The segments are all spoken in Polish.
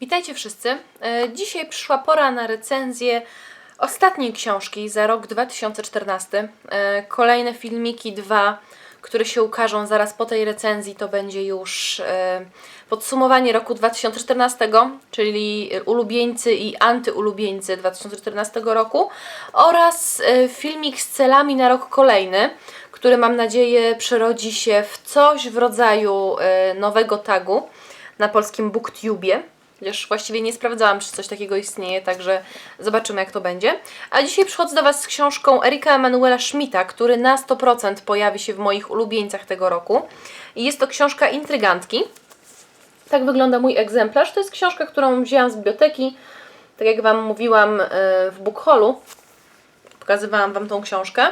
Witajcie wszyscy. E, Dzisiaj przyszła pora na recenzję ostatniej książki za rok 2014. E, Kolejne filmiki, dwa, które się ukażą zaraz po tej recenzji, to będzie już e, podsumowanie roku 2014, czyli ulubieńcy i antyulubieńcy 2014 roku oraz filmik z celami na rok kolejny, który mam nadzieję przerodzi się w coś w rodzaju nowego tagu na polskim BookTubie. Chociaż właściwie nie sprawdzałam, czy coś takiego istnieje, także zobaczymy, jak to będzie. A dzisiaj przychodzę do Was z książką Erika Emanuela Schmidta, który na 100% pojawi się w moich ulubieńcach tego roku. I jest to książka Intrygantki. Tak wygląda mój egzemplarz. To jest książka, którą wzięłam z biblioteki. Tak jak Wam mówiłam e, w Bookhallu. Pokazywałam Wam tą książkę.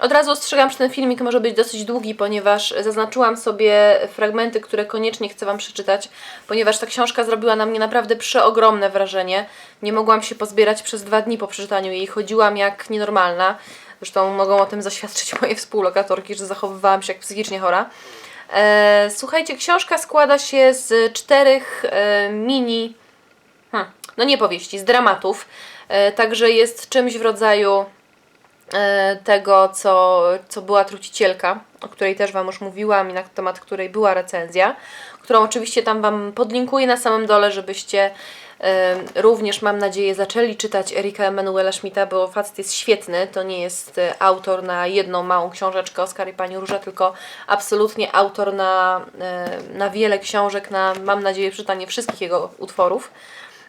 Od razu ostrzegam, że ten filmik może być dosyć długi, ponieważ zaznaczyłam sobie fragmenty, które koniecznie chcę Wam przeczytać, ponieważ ta książka zrobiła na mnie naprawdę przeogromne wrażenie. Nie mogłam się pozbierać przez dwa dni po przeczytaniu jej. Chodziłam jak nienormalna. Zresztą mogą o tym zaświadczyć moje współlokatorki, że zachowywałam się jak psychicznie chora. E, słuchajcie, książka składa się z czterech e, mini, hmm, no nie powieści, z dramatów. E, także jest czymś w rodzaju tego, co, co była Trucicielka, o której też Wam już mówiłam i na temat której była recenzja, którą oczywiście tam Wam podlinkuję na samym dole, żebyście e, również, mam nadzieję, zaczęli czytać Erika Emanuela Schmidta, bo facet jest świetny, to nie jest e, autor na jedną małą książeczkę Oskar i Pani Róża, tylko absolutnie autor na, e, na wiele książek, na, mam nadzieję, przeczytanie wszystkich jego utworów.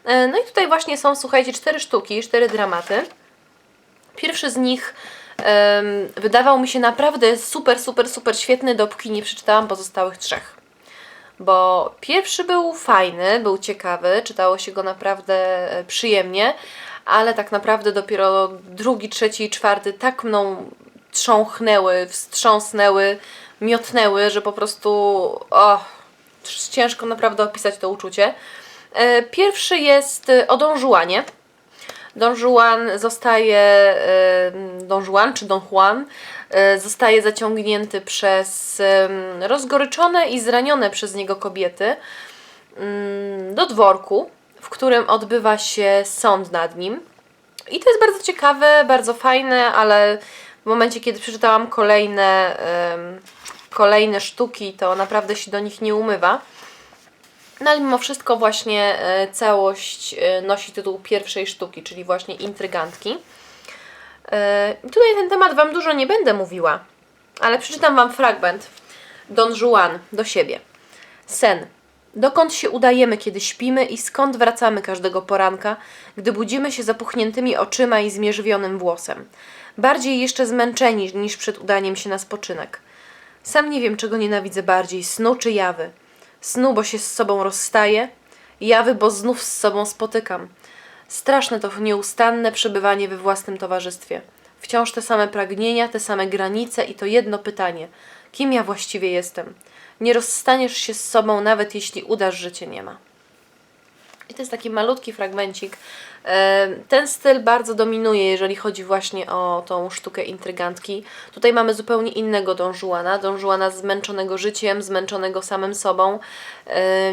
E, No i tutaj właśnie są, słuchajcie, cztery sztuki, cztery dramaty. Pierwszy z nich em, wydawał mi się naprawdę super, super, super świetny, dopóki nie przeczytałam pozostałych trzech. Bo pierwszy był fajny, był ciekawy, czytało się go naprawdę e, przyjemnie, ale tak naprawdę dopiero drugi, trzeci i czwarty tak mną trząchnęły, wstrząsnęły, miotnęły, że po prostu o, ciężko naprawdę opisać to uczucie. E, Pierwszy jest e, o Don Juanie. Don Juan zostaje, Don Juan czy Don Juan e, zostaje zaciągnięty przez rozgoryczone i zranione przez niego kobiety mm, do dworku, w którym odbywa się sąd nad nim. I to jest bardzo ciekawe, bardzo fajne, ale w momencie, kiedy przeczytałam kolejne, kolejne sztuki, to naprawdę się do nich nie umywa. No ale mimo wszystko właśnie e, całość e, nosi tytuł pierwszej sztuki, czyli właśnie intrygantki. E, Tutaj ten temat Wam dużo nie będę mówiła, ale przeczytam Wam fragment Don Juan do siebie. Sen. Dokąd się udajemy, kiedy śpimy i skąd wracamy każdego poranka, gdy budzimy się zapuchniętymi oczyma i zmierzwionym włosem. Bardziej jeszcze zmęczeni niż przed udaniem się na spoczynek. Sam nie wiem, czego nienawidzę bardziej, snu czy jawy. Snu, bo się z sobą rozstaję, jawy, bo znów z sobą spotykam. Straszne to nieustanne przebywanie we własnym towarzystwie. Wciąż te same pragnienia, te same granice i to jedno pytanie: kim ja właściwie jestem? Nie rozstaniesz się z sobą, nawet jeśli udasz, że cię nie ma. I to jest taki malutki fragmencik. Ten styl bardzo dominuje, jeżeli chodzi właśnie o tą sztukę intrygantki. Tutaj mamy zupełnie innego Don Juana. Don Juana zmęczonego życiem, zmęczonego samym sobą,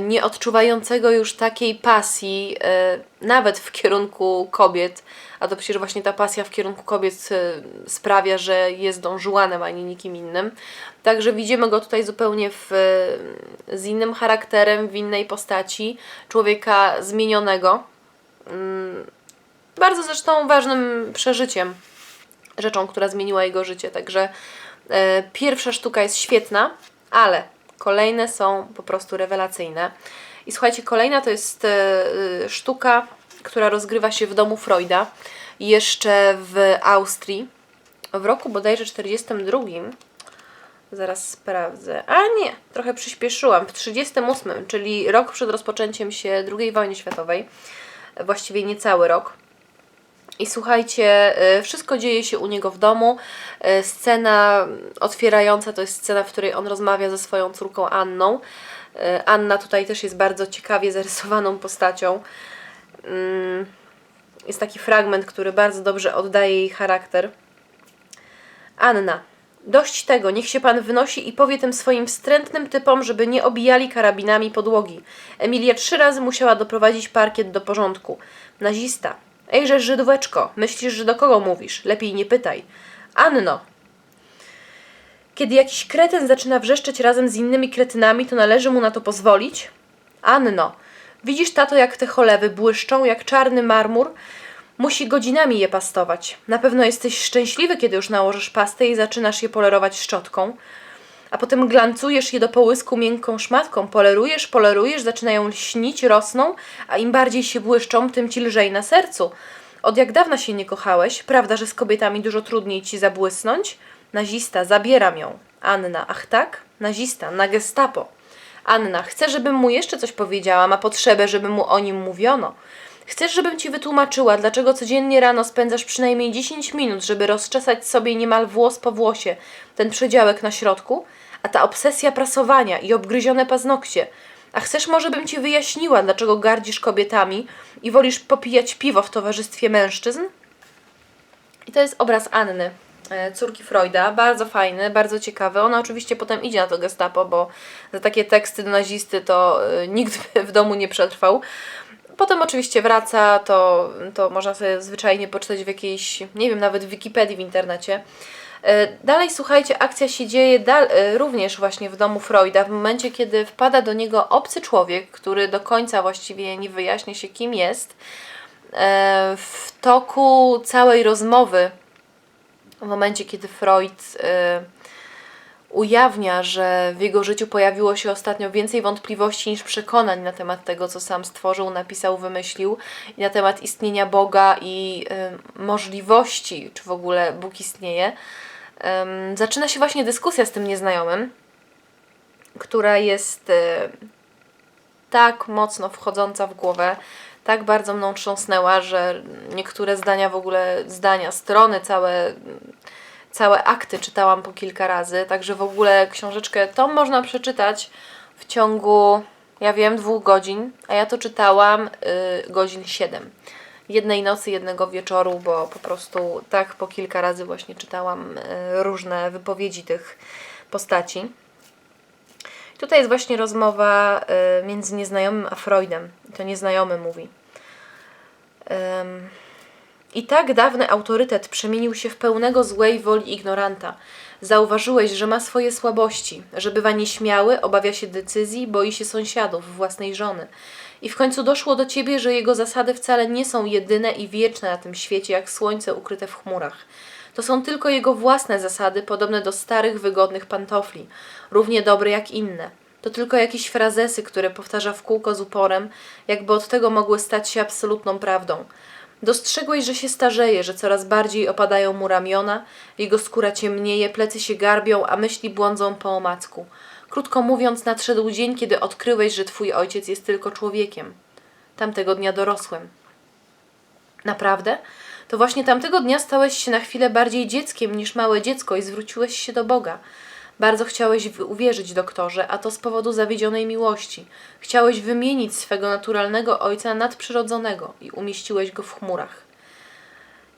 nie odczuwającego już takiej pasji, nawet w kierunku kobiet. A to przecież właśnie ta pasja w kierunku kobiet sprawia, że jest Don Juanem, a nie nikim innym. Także widzimy go tutaj zupełnie w, z innym charakterem, w innej postaci. Człowieka zmienionego. Mm, Bardzo zresztą ważnym przeżyciem, rzeczą, która zmieniła jego życie. Także e, pierwsza sztuka jest świetna, ale kolejne są po prostu rewelacyjne. I słuchajcie, kolejna to jest e, e, sztuka, która rozgrywa się w domu Freuda, jeszcze w Austrii, w roku bodajże 42. Zaraz sprawdzę. A nie, trochę przyspieszyłam. W 38, czyli rok przed rozpoczęciem się II wojny światowej. Właściwie niecały rok. I słuchajcie, y, wszystko dzieje się u niego w domu. Y, Scena otwierająca to jest scena, w której on rozmawia ze swoją córką Anną. Y, Anna tutaj też jest bardzo ciekawie zarysowaną postacią. Mm, Jest taki fragment, który bardzo dobrze oddaje jej charakter. Anna. Dość tego, niech się pan wynosi i powie tym swoim wstrętnym typom, żeby nie obijali karabinami podłogi. Emilia trzy razy musiała doprowadzić parkiet do porządku. Nazista. Ejże, Żydóweczko, myślisz, że do kogo mówisz? Lepiej nie pytaj. Anno. Kiedy jakiś kretyn zaczyna wrzeszczeć razem z innymi kretynami, to należy mu na to pozwolić? Anno. Widzisz, tato, jak te cholewy błyszczą, jak czarny marmur? Musi godzinami je pastować. Na pewno jesteś szczęśliwy, kiedy już nałożysz pastę i zaczynasz je polerować szczotką. A potem glancujesz je do połysku miękką szmatką. Polerujesz, polerujesz, zaczynają lśnić, rosną, a im bardziej się błyszczą, tym ci lżej na sercu. Od jak dawna się nie kochałeś? Prawda, że z kobietami dużo trudniej ci zabłysnąć? Nazista, zabieram ją. Anna, ach tak? Nazista, na gestapo. Anna, chcę, żebym mu jeszcze coś powiedziała, ma potrzebę, żeby mu o nim mówiono. Chcesz, żebym ci wytłumaczyła, dlaczego codziennie rano spędzasz przynajmniej 10 minut, żeby rozczesać sobie niemal włos po włosie, ten przedziałek na środku? A ta obsesja prasowania i obgryzione paznokcie. A chcesz może bym ci wyjaśniła, dlaczego gardzisz kobietami i wolisz popijać piwo w towarzystwie mężczyzn? I to jest obraz Anny, e, córki Freuda. Bardzo fajny, bardzo ciekawy. Ona oczywiście potem idzie na to gestapo, bo za takie teksty do nazisty to e, nikt w domu nie przetrwał. Potem oczywiście wraca, to, to można sobie zwyczajnie poczytać w jakiejś, nie wiem, nawet w Wikipedii w internecie. E, Dalej, słuchajcie, akcja się dzieje e, również właśnie w domu Freuda, w momencie, kiedy wpada do niego obcy człowiek, który do końca właściwie nie wyjaśnia się, kim jest. E, W toku całej rozmowy, w momencie, kiedy Freud ujawnia, że w jego życiu pojawiło się ostatnio więcej wątpliwości niż przekonań na temat tego, co sam stworzył, napisał, wymyślił, i na temat istnienia Boga i y, możliwości, czy w ogóle Bóg istnieje. Zaczyna się właśnie dyskusja z tym nieznajomym, która jest y, tak mocno wchodząca w głowę, tak bardzo mną trząsnęła, że niektóre zdania w ogóle, zdania, strony, całe całe akty czytałam po kilka razy, także w ogóle książeczkę tą można przeczytać w ciągu, ja wiem, dwóch godzin, a ja to czytałam y, godzin siedem. Jednej nocy, jednego wieczoru, bo po prostu tak po kilka razy właśnie czytałam y, różne wypowiedzi tych postaci. Tutaj jest właśnie rozmowa y, między nieznajomym a Freudem. To nieznajomy mówi. I tak dawny autorytet przemienił się w pełnego złej woli ignoranta. Zauważyłeś, że ma swoje słabości, że bywa nieśmiały, obawia się decyzji, boi się sąsiadów, własnej żony. I w końcu doszło do ciebie, że jego zasady wcale nie są jedyne i wieczne na tym świecie, jak słońce ukryte w chmurach. To są tylko jego własne zasady, podobne do starych, wygodnych pantofli, równie dobre jak inne. To tylko jakieś frazesy, które powtarza w kółko z uporem, jakby od tego mogły stać się absolutną prawdą. Dostrzegłeś, że się starzeje, że coraz bardziej opadają mu ramiona, jego skóra ciemnieje, plecy się garbią, a myśli błądzą po omacku. Krótko mówiąc, nadszedł dzień, kiedy odkryłeś, że twój ojciec jest tylko człowiekiem. Tamtego dnia dorosłem. Naprawdę? To właśnie tamtego dnia stałeś się na chwilę bardziej dzieckiem niż małe dziecko i zwróciłeś się do Boga. Bardzo chciałeś uwierzyć, doktorze, a to z powodu zawiedzionej miłości. Chciałeś wymienić swego naturalnego ojca nadprzyrodzonego i umieściłeś go w chmurach.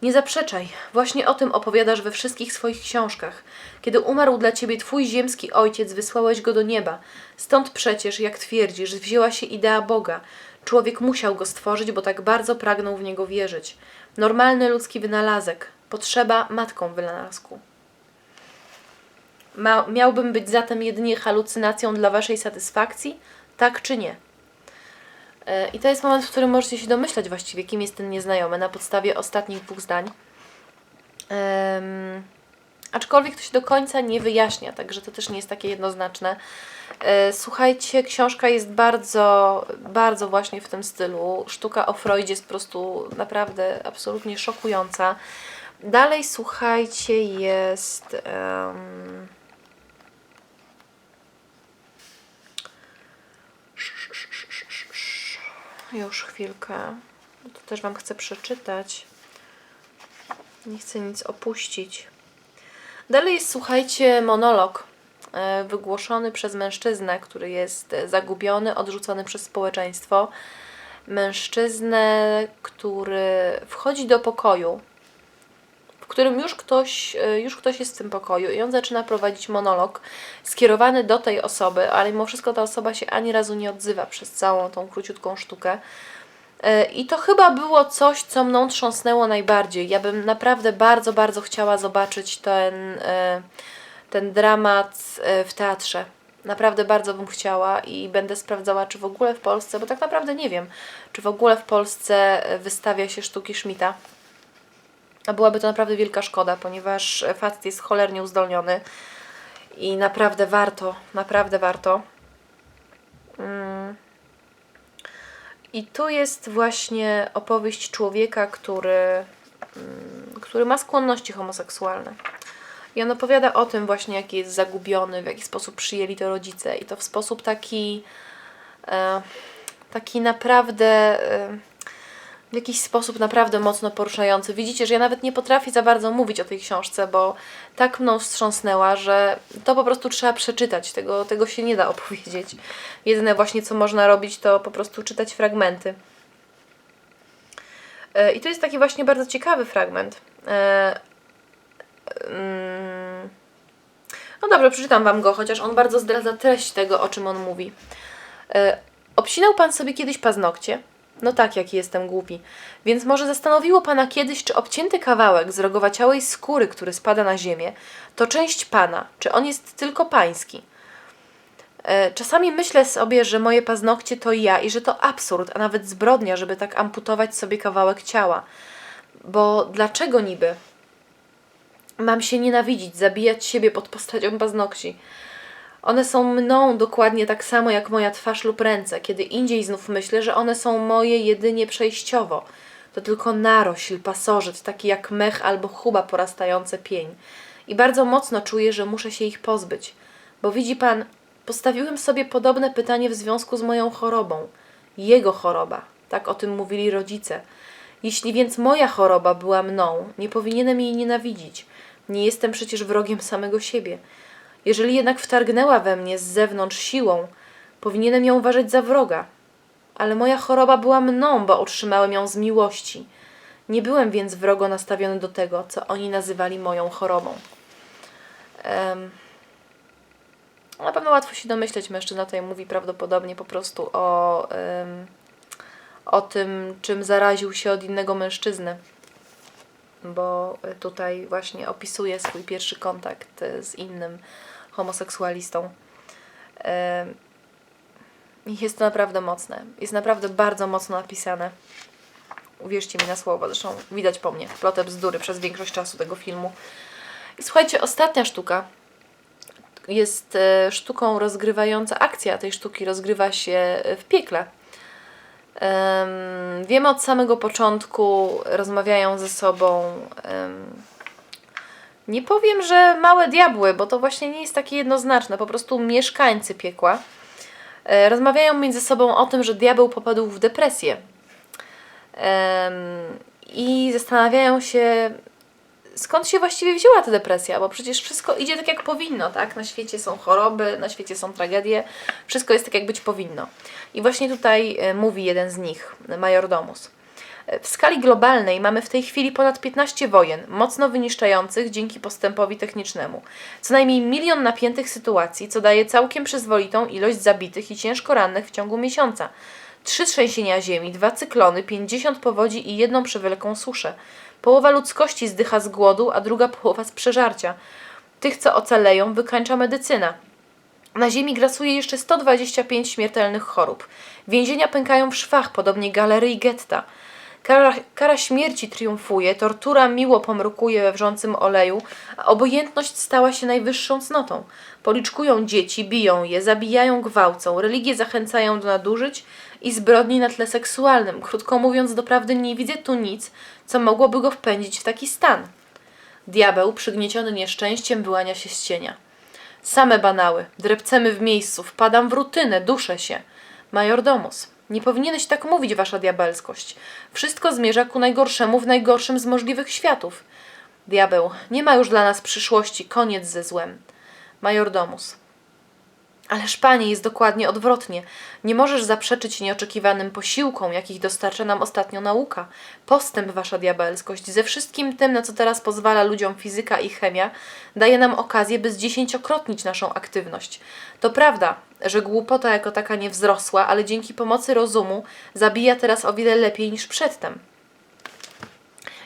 Nie zaprzeczaj, właśnie o tym opowiadasz we wszystkich swoich książkach. Kiedy umarł dla ciebie twój ziemski ojciec, wysłałeś go do nieba. Stąd przecież, jak twierdzisz, wzięła się idea Boga. Człowiek musiał go stworzyć, bo tak bardzo pragnął w niego wierzyć. Normalny ludzki wynalazek. Potrzeba matką wynalazku. Ma, miałbym być zatem jedynie halucynacją dla waszej satysfakcji? Tak czy nie? E, I to jest moment, w którym możecie się domyślać właściwie, kim jest ten nieznajomy na podstawie ostatnich dwóch zdań. Em, aczkolwiek to się do końca nie wyjaśnia, także to też nie jest takie jednoznaczne. E, Słuchajcie, książka jest bardzo, bardzo właśnie w tym stylu. Sztuka o Freudzie jest po prostu naprawdę absolutnie szokująca. Dalej, słuchajcie, jest. em, Już chwilkę. To też Wam chcę przeczytać. Nie chcę nic opuścić. Dalej jest, słuchajcie, monolog e, wygłoszony przez mężczyznę, który jest zagubiony, odrzucony przez społeczeństwo. Mężczyznę, który wchodzi do pokoju, którym już ktoś, e, już ktoś jest w tym pokoju i on zaczyna prowadzić monolog skierowany do tej osoby, ale mimo wszystko ta osoba się ani razu nie odzywa przez całą tą króciutką sztukę. E, I to chyba było coś, co mną trząsnęło najbardziej. Ja bym naprawdę bardzo, bardzo chciała zobaczyć ten, e, ten dramat w teatrze. Naprawdę bardzo bym chciała i będę sprawdzała, czy w ogóle w Polsce, bo tak naprawdę nie wiem, czy w ogóle w Polsce wystawia się sztuki Schmidta. A byłaby to naprawdę wielka szkoda, ponieważ facet jest cholernie uzdolniony i naprawdę warto, naprawdę warto. Mm. I tu jest właśnie opowieść człowieka, który, mm, który ma skłonności homoseksualne. I on opowiada o tym właśnie, jaki jest zagubiony, w jaki sposób przyjęli to rodzice. I to w sposób taki, e, taki naprawdę, e, w jakiś sposób naprawdę mocno poruszający. Widzicie, że ja nawet nie potrafię za bardzo mówić o tej książce, bo tak mną wstrząsnęła, że to po prostu trzeba przeczytać. Tego, tego się nie da opowiedzieć. Jedyne właśnie, co można robić, to po prostu czytać fragmenty. E, I to jest taki właśnie bardzo ciekawy fragment. E, mm, No dobrze, przeczytam Wam go, chociaż on bardzo zdradza treść tego, o czym on mówi. E, Obsinał Pan sobie kiedyś paznokcie? No tak, jaki jestem głupi. Więc może zastanowiło Pana kiedyś, czy obcięty kawałek z rogowaciałej skóry, który spada na ziemię, to część Pana, czy on jest tylko Pański? E, Czasami myślę sobie, że moje paznokcie to ja i że to absurd, a nawet zbrodnia, żeby tak amputować sobie kawałek ciała. Bo dlaczego niby? Mam się nienawidzić, zabijać siebie pod postacią paznokci. One są mną dokładnie tak samo jak moja twarz lub ręce. Kiedy indziej znów myślę, że one są moje jedynie przejściowo. To tylko narośl, pasożyt, taki jak mech albo chuba porastające pień. I bardzo mocno czuję, że muszę się ich pozbyć. Bo widzi pan, postawiłem sobie podobne pytanie w związku z moją chorobą. Jego choroba. Tak o tym mówili rodzice. Jeśli więc moja choroba była mną, nie powinienem jej nienawidzić. Nie jestem przecież wrogiem samego siebie. Jeżeli jednak wtargnęła we mnie z zewnątrz siłą, powinienem ją uważać za wroga. Ale moja choroba była mną, bo otrzymałem ją z miłości. Nie byłem więc wrogo nastawiony do tego, co oni nazywali moją chorobą. Em, na pewno łatwo się domyśleć, mężczyzna tutaj mówi prawdopodobnie po prostu o, em, o tym, czym zaraził się od innego mężczyzny bo tutaj właśnie opisuje swój pierwszy kontakt z innym homoseksualistą. Jest to naprawdę mocne. Jest naprawdę bardzo mocno napisane. Uwierzcie mi na słowo, zresztą widać po mnie plotę bzdury przez większość czasu tego filmu. I słuchajcie, ostatnia sztuka jest e, sztuką rozgrywająca, akcja tej sztuki rozgrywa się w piekle. Em, wiemy od samego początku, rozmawiają ze sobą. em, nie powiem, że małe diabły, bo to właśnie nie jest takie jednoznaczne. Po prostu mieszkańcy piekła e, rozmawiają między sobą o tym, że diabeł popadł w depresję. I zastanawiają się, skąd się właściwie wzięła ta depresja, bo przecież wszystko idzie tak, jak powinno, tak? Na świecie są choroby, na świecie są tragedie, wszystko jest tak, jak być powinno. I właśnie tutaj e, mówi jeden z nich, majordomus. W skali globalnej mamy w tej chwili ponad 15 wojen, mocno wyniszczających dzięki postępowi technicznemu. Co najmniej milion napiętych sytuacji, co daje całkiem przyzwoitą ilość zabitych i ciężko rannych w ciągu miesiąca. Trzy trzęsienia ziemi, dwa cyklony, 50 powodzi i jedną przewielką suszę. Połowa ludzkości zdycha z głodu, a druga połowa z przeżarcia. Tych, co ocaleją, wykańcza medycyna. Na ziemi grasuje jeszcze 125 śmiertelnych chorób. Więzienia pękają w szwach, podobnie galery i getta. Kara, kara śmierci triumfuje, tortura miło pomrukuje we wrzącym oleju, a obojętność stała się najwyższą cnotą. Policzkują dzieci, biją je, zabijają, gwałcą, religie zachęcają do nadużyć i zbrodni na tle seksualnym. Krótko mówiąc, doprawdy nie widzę tu nic, co mogłoby go wpędzić w taki stan. Diabeł, przygnieciony nieszczęściem, wyłania się z cienia. Same banały, drepcemy w miejscu, wpadam w rutynę, duszę się. Majordomus, nie powinieneś tak mówić, wasza diabelskość. Wszystko zmierza ku najgorszemu w najgorszym z możliwych światów. Diabeł, nie ma już dla nas przyszłości, koniec ze złem. Majordomus. Ależ panie, jest dokładnie odwrotnie. Nie możesz zaprzeczyć nieoczekiwanym posiłkom, jakich dostarcza nam ostatnio nauka. Postęp, wasza diabelskość, ze wszystkim tym, na co teraz pozwala ludziom fizyka i chemia, daje nam okazję, by zdziesięciokrotnić naszą aktywność. To prawda, że głupota jako taka nie wzrosła, ale dzięki pomocy rozumu zabija teraz o wiele lepiej niż przedtem.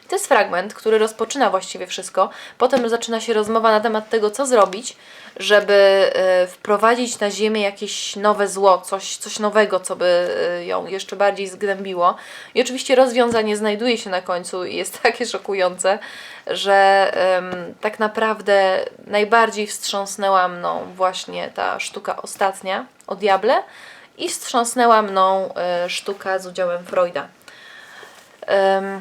To jest fragment, który rozpoczyna właściwie wszystko. Potem zaczyna się rozmowa na temat tego, co zrobić, żeby e, wprowadzić na Ziemię jakieś nowe zło, coś, coś nowego, co by e, ją jeszcze bardziej zgnębiło. I oczywiście rozwiązanie znajduje się na końcu i jest takie szokujące, że em, tak naprawdę najbardziej wstrząsnęła mną właśnie ta sztuka ostatnia o diable i wstrząsnęła mną e, sztuka z udziałem Freuda. Em,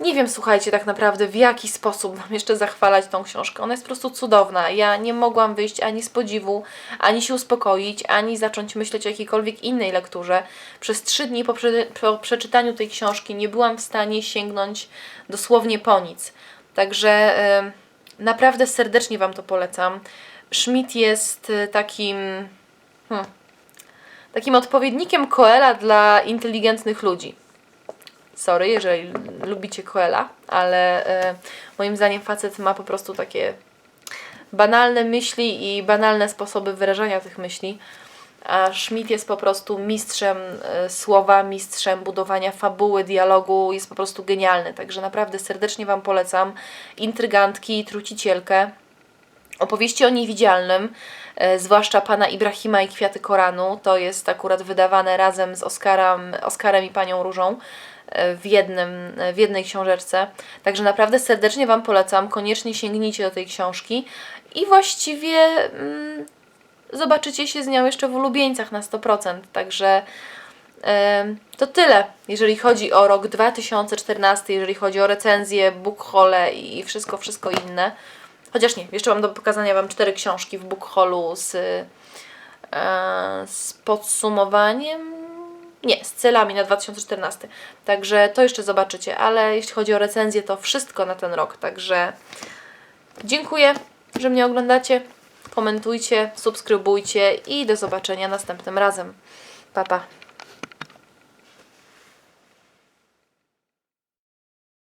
nie wiem, słuchajcie, tak naprawdę w jaki sposób mam jeszcze zachwalać tą książkę. Ona jest po prostu cudowna. Ja nie mogłam wyjść ani z podziwu, ani się uspokoić, ani zacząć myśleć o jakiejkolwiek innej lekturze. Przez trzy dni po, prze po przeczytaniu tej książki nie byłam w stanie sięgnąć dosłownie po nic. Także naprawdę serdecznie Wam to polecam. Schmidt jest y, takim. Hmm, takim odpowiednikiem Koela dla inteligentnych ludzi. Sorry, jeżeli lubicie Koela, ale e, moim zdaniem facet ma po prostu takie banalne myśli i banalne sposoby wyrażania tych myśli. A Schmidt jest po prostu mistrzem e, słowa, mistrzem budowania fabuły, dialogu, jest po prostu genialny. Także naprawdę serdecznie Wam polecam. Intrygantki, trucicielkę. Opowieści o niewidzialnym, e, zwłaszcza pana Ibrahima i Kwiaty Koranu, to jest akurat wydawane razem z Oscarem, Oscarem i panią Różą w, jednym, w jednej książeczce. Także naprawdę serdecznie Wam polecam. Koniecznie sięgnijcie do tej książki i właściwie mm, zobaczycie się z nią jeszcze w ulubieńcach na 100%. Także to tyle, jeżeli chodzi o rok 2014, jeżeli chodzi o recenzję, bookhole i wszystko, wszystko inne. Chociaż nie, jeszcze mam do pokazania Wam cztery książki w bookholu z, e, z podsumowaniem. Nie, z celami na 2014. Także to jeszcze zobaczycie, ale jeśli chodzi o recenzję, to wszystko na ten rok. Także dziękuję, że mnie oglądacie. Komentujcie, subskrybujcie i do zobaczenia następnym razem. Pa, pa.